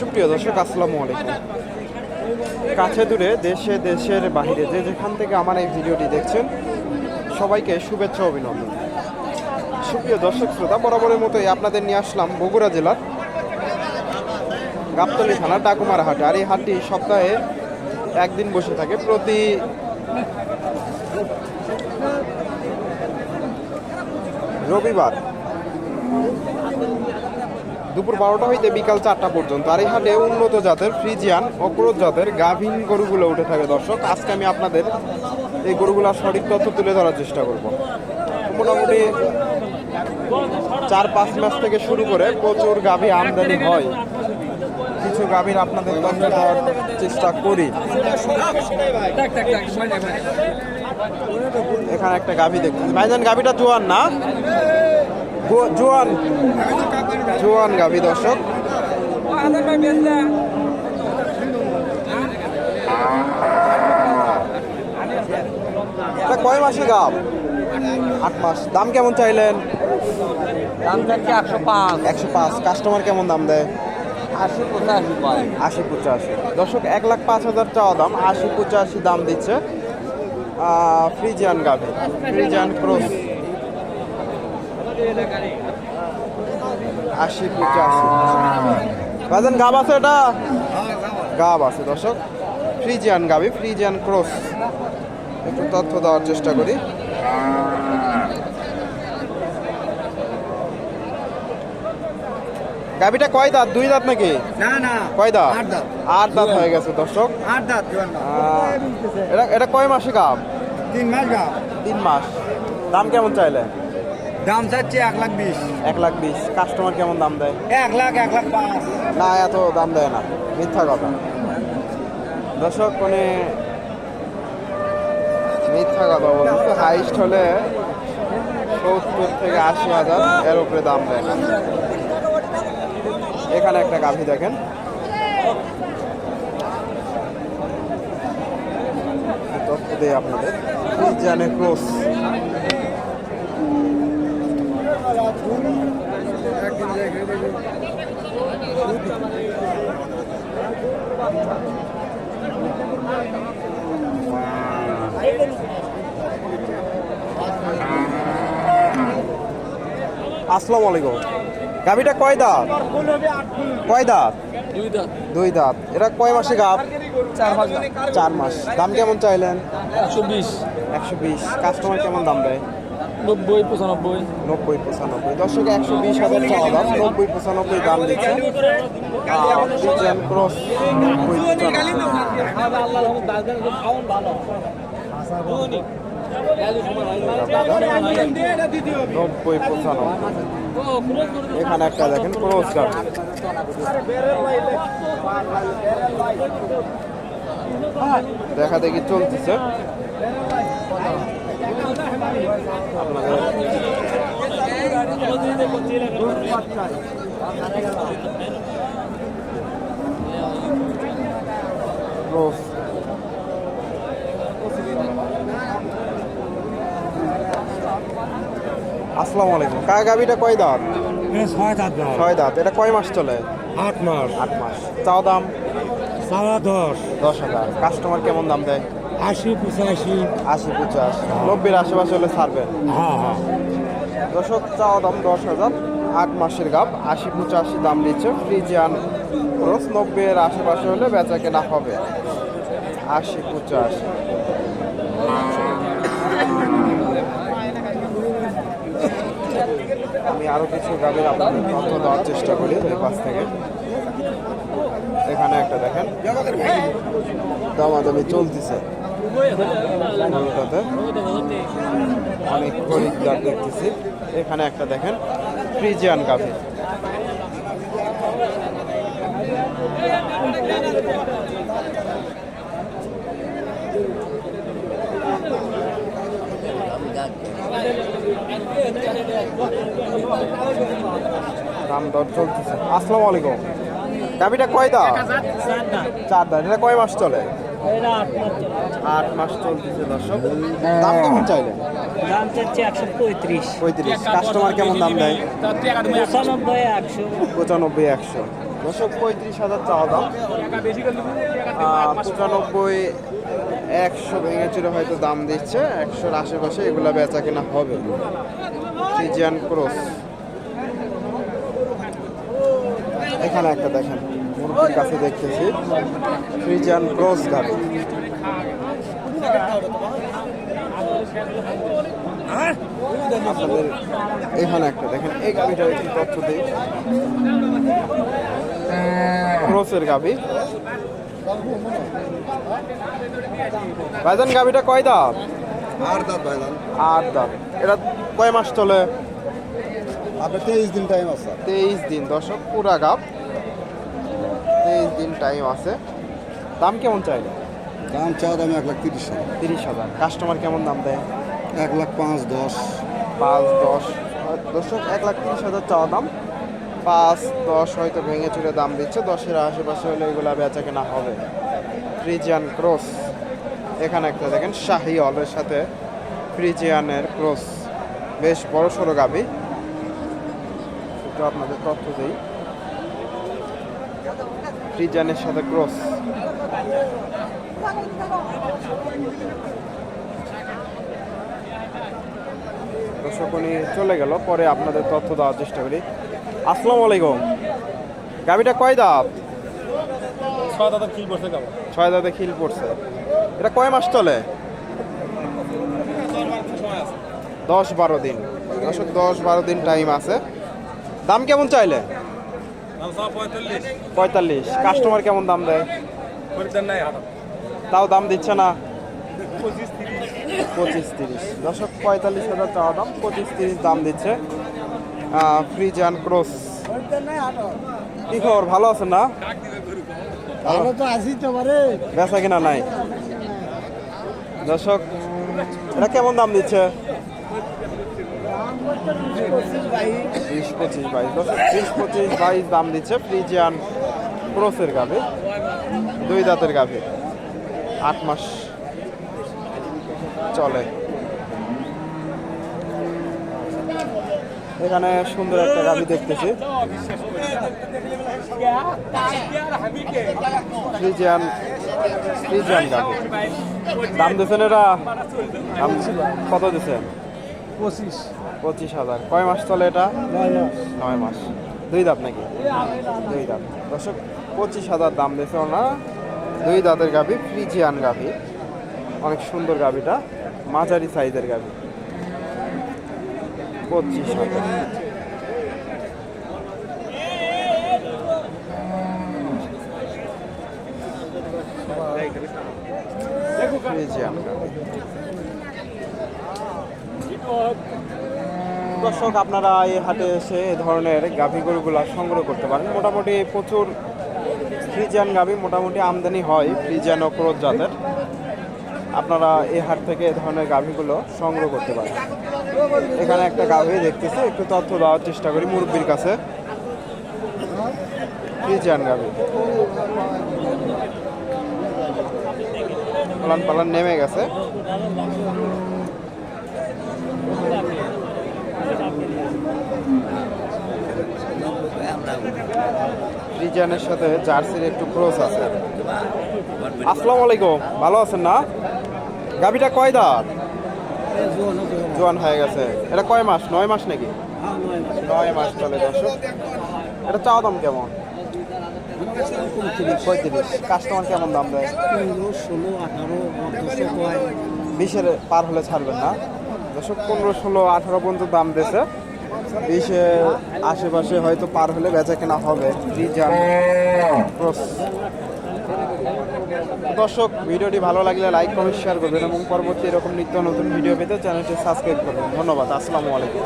সুপ্রিয় দর্শক, আসসালামু আলাইকুম। কাছে দূরে, দেশে, দেশের বাইরে যে যেখান থেকে আমার এই ভিডিওটি দেখছেন, সবাইকে শুভেচ্ছা, অভিনন্দন। সুপ্রিয় দর্শক, শ্রোতা, বরাবরের মতোই আপনাদের নিয়ে আসলাম বগুড়া জেলার গাবতলী থানার ডাকুমার হাট। আর এই হাটটি সপ্তাহে একদিন বসে থাকে, প্রতি রবিবার। দুপুর বারোটা হইতে বিকাল চারটা পর্যন্ত। আর এই হাটে উন্নত জাতের ফ্রিজিয়ান অক্রোধ জাতের গাভীন গরুগুলো উঠে থাকে দর্শক। আজকে আমি আপনাদের এই গরুগুলোর সঠিক তথ্য তুলে ধরার চেষ্টা করব। মোটামুটি চার পাঁচ মাস থেকে শুরু করে প্রচুর গাভী আমদানি হয়। কিছু গাভীর আপনাদের তথ্য দেওয়ার চেষ্টা করি। এখানে একটা গাভী দেখতেছি। ভাইজান, গাভীটা জোয়ান না? জোয়ান জোয়ান গাভী দর্শক। কয় মাসে গাব? আট মাস। দাম কেমন চাইলেন? দাম একশো পাঁচ। একশো পাঁচ। কাস্টমার কেমন দাম দেয়? আশি পঁচাশি আশি পঁচাশি। দর্শক এক লাখ পাঁচ হাজার চাওয়া দাম। আশি পঁচাশি দাম দিচ্ছে ফ্রিজিয়ান গাভী ফ্রিজিয়ান ক্রস। আশি পঁচাশি। বাজান গাব আছে এটা? গাব আছে দর্শক। ফ্রিজিয়ান গাবি ফ্রিজিয়ান ক্রস। একটু তথ্য দেওয়ার চেষ্টা করি। গাবিটা কয় দাঁত? দুই দাঁত নাকি? না না। কয় দাঁত? আট দাঁত। আট দাঁত হয়ে গেছে দর্শক। আট দাঁত এটা এটা কয় মাসে গাব? তিন মাস গা তিন মাস। দাম কেমন চাইলে দাম চাচ্ছি এক লাখ বিশ। এক লাখ বিশ। কাস্টমার কেমন দাম দেয়? এক লাখ এক লাখ পাঁচ। না এত দাম দেয় না। মিথ্যা কথা। দর্শক মানে মিথ্যা কথা বলছে হাইস্ট হলে সত্তর থেকে আশি হাজার এর উপরে দাম দেয় না। এখানে একটা গাভী দেখেন। তথ্য দেই আপনাদের। জানে ক্রোস আসসালামু আলাইকুম। গাভীটা কয় দাঁত? কয় দাঁত? দুই দাঁত। এটা কয় মাসে গাভ? চার মাস চার মাস। দাম কেমন চাইলেন? একশো বিশ। একশো বিশ। কাস্টমার কেমন দাম দেয়? নব্বই, পঁচানব্বই। নব্বই, পঁচানব্বই। দর্শক, একশো বিশ হাজার চাওয়া দাম। নব্বই, পঁচানব্বই দাম দিচ্ছে। ক্রস নব্বই নব্বই, পঁচানব্বই। এখানে একটা দেখেন ক্রস গাছ দেখা দেখি চলতেছে। আসসালামু আলাইকুম। কায়া গাবিটা কয় দাঁত? ছয় দাঁত ছয় দাঁত। এটা কয় মাস চলে? আট মাস। আট মাস। চাও দাম? সারা দশ। দশ হাজার। কাস্টমার কেমন দাম দেয়? আশি পঁচাশি। আশি পঞ্চাশ নব্বইয়ের আশেপাশে হলে ছাড়বেন হ্যাঁ হ্যাঁ। দশক চাওয়া দাম দশ হাজার। আট মাসের গাপ আশি পঁচাশি দাম নিচ্ছে ফ্রিজিয়ান খরচ নব্বইয়ের আশেপাশে হলে বেচা কেনা হবে। আশি পঁচাশি। আমি আরও কিছু গাড়ির আপনাদের তথ্য দেওয়ার চেষ্টা করি এই পাশ থেকে। এখানে একটা দেখেন। দামাদামি চলতেছে। গরুটাতে অনেক খরিদ্দার দেখতেছি। এখানে একটা দেখেন, ফ্রিজিয়ান কাফি দাম দর চলতেছে। আসসালামু আলাইকুম। গাভিটা কয় দাম চার দাম এটা কয় মাস চলে? আট মাস চলতেছে দর্শক। দাম কেমন চাইলে? দাম চাচ্ছে একশো পঁয়ত্রিশ। পঁয়ত্রিশ। কাস্টমার কেমন দাম দেয়? পঁচানব্বই একশো। পঁচানব্বই একশো। দশক পঁয়ত্রিশ হাজার চাওয়া দাম। পঁচানব্বই একশো ভেঙে চুরে হয়তো দাম দিচ্ছে। একশোর আশেপাশে এগুলা বেচা কেনা হবে। ক্রস এখানে একটা দেখেন মুরগির কাছে দেখতেছি ফ্রিজিয়ান ক্রস গাড়ি। আপনাদের এখানে একটা দেখেন এই গাড়িটার একটু তথ্য দিই। ক্রসের গাবি ভাইজান গাবিটা কয় দাঁত? আর দাঁত ভাইজান। আট দাঁত। এটা কয় মাস চলে? আপনার তেইশ দিন টাইম আছে। তেইশ দিন দশক পুরা গাব। তেইশ দিন টাইম আছে। দাম কেমন চাইলে দাম চাওয়া দাম এক লাখ তিরিশ হাজার। তিরিশ হাজার। কাস্টমার কেমন দাম দেয়? এক লাখ পাঁচ দশ। পাঁচ দশ। দশক এক লাখ তিরিশ হাজার চাওয়া দাম। পাঁচ দশ হয়তো ভেঙে চুরে দাম দিচ্ছে। দশের আশেপাশে হলে এগুলো বেচা কেনা হবে। ফ্রিজিয়ান ক্রস এখানে একটা দেখেন শাহি হলের সাথে ফ্রিজিয়ানের ক্রস বেশ বড় সড়ো গাবি। একটু আপনাদের তথ্য দিই। ফ্রিজিয়ানের সাথে ক্রস। দর্শক উনি চলে গেল পরে আপনাদের তথ্য দেওয়ার চেষ্টা করি। আসসালামু আলাইকুম। গাবিটা কয় দাঁত? ছয় দাদা বসে যাব ছয় দাঁতে খিল পড়ছে। এটা কয় মাস চলে? দশ বারো দিন। দশ বারো দিন। টাইম আছে। দাম কেমন চাইলে? পঁয়তাল্লিশ। কাস্টমার কেমন দাম দেয়? তাও দাম দিচ্ছে না? পঁচিশ তিরিশ। পঁচিশ তিরিশ। দশক পঁয়তাল্লিশ হাজার টাকা দাম পঁচিশ তিরিশ দাম দিচ্ছে। ফ্রিজ অ্যান্ড ক্রস কি খবর? ভালো আছেন না? ভালো তো আসি তো বেচা কিনা নাই? দর্শক এটা কেমন দাম দিচ্ছে? পঁচিশ বাইশ দর্শক বিশ পঁচিশ বাইশ দাম দিচ্ছে ফ্রিজিয়ান ক্রসের গাভি, দুই দাঁতের গাভি। আট মাস চলে। এখানে সুন্দর একটা গাভি দেখতেছি। ফ্রিজিয়ান ফ্রিজিয়ান গাভি। দাম দিচ্ছেন এরা কত দিচ্ছেন? পঁচিশ। পঁচিশ হাজার। কয় মাস চলে এটা? নয় মাস। দুই দাঁত নাকি? দুই দাঁত। দর্শক পঁচিশ হাজার দাম দিয়েছে ওনারা। দুই দাঁতের গাভি ফ্রিজিয়ান গাভি। অনেক সুন্দর গাভিটা। মাঝারি সাইজের গাভি। পঁচিশ হাজার। ফ্রিজিয়ান গাভি। দর্শক, আপনারা এই হাটে এসে এ ধরনের গাভী গরুগুলা সংগ্রহ করতে পারেন। মোটামুটি প্রচুর ফ্রিজিয়ান গাভী, মোটামুটি আমদানি হয় ফ্রিজিয়ান ও ক্রোধ জাতের। আপনারা এই হাট থেকে এ ধরনের গাভীগুলো সংগ্রহ করতে পারেন। এখানে একটা গাভী দেখতেছি, একটু তথ্য দেওয়ার চেষ্টা করি মুরব্বীর কাছে। ফ্রিজিয়ান গাভী। পালান পালান, নেমে গেছে। রিজানের সাথে জার্সির একটু ক্রস আছে। আসসালামু আলাইকুম। ভালো আছেন না? গাভিটা কয় দাঁত? জোয়ান হয়ে গেছে। এটা কয় মাস? নয় মাস নাকি? নয় মাস চলে দর্শক। এটা চাওয়া দাম কেমন? পঁয়ত্রিশ। কাস্টমার কেমন দাম দেয়? ষোলো আঠারো বিশের পার হলে ছাড়বেন না। দর্শক, পনেরো, ষোলো, আঠারো পর্যন্ত দাম দিয়েছে। বিশে আশেপাশে হয়তো পার হলে বেচা কেনা হবে। দর্শক, ভিডিওটি ভালো লাগলে লাইক, কমেন্ট, শেয়ার করবেন এবং পরবর্তী এরকম নিত্য নতুন ভিডিও পেতে চ্যানেলটি সাবস্ক্রাইব করবেন। ধন্যবাদ, আসসালামু আলাইকুম।